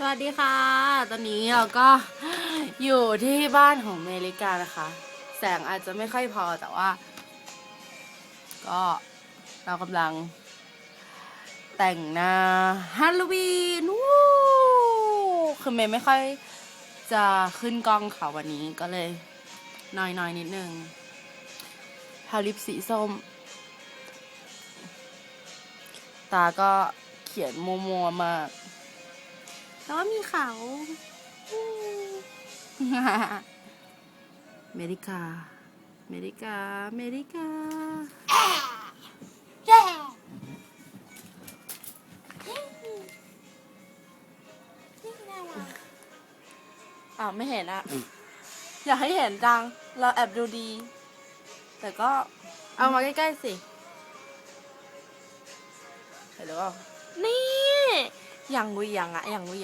สวัสดีค่ะ ตอนนี้เราก็อยู่ที่บ้านของเมริกานะคะ แสงอาจจะไม่ค่อยพอแต่ว่า ก็เรากำลัง แต่งหน้าฮาโลวีนวู้คือเมย์ไม่ค่อยจะขึ้นกล้องค่ะวันนี้ก็เลยน้อยๆนิดนึงทาลิปสีส้ม ตาก็เขียนมัวๆมาก แต่ว่ามีเขาอู้เมริกา เมริกา เมริกา อ่าวไม่เห็นอะอยากให้เห็นจัง เราแอบดูดี แต่ก็เอามาใกล้ ๆ สิ เห็นหรือเปล่านี่ อย่างวิอย่างอะอย่างวิ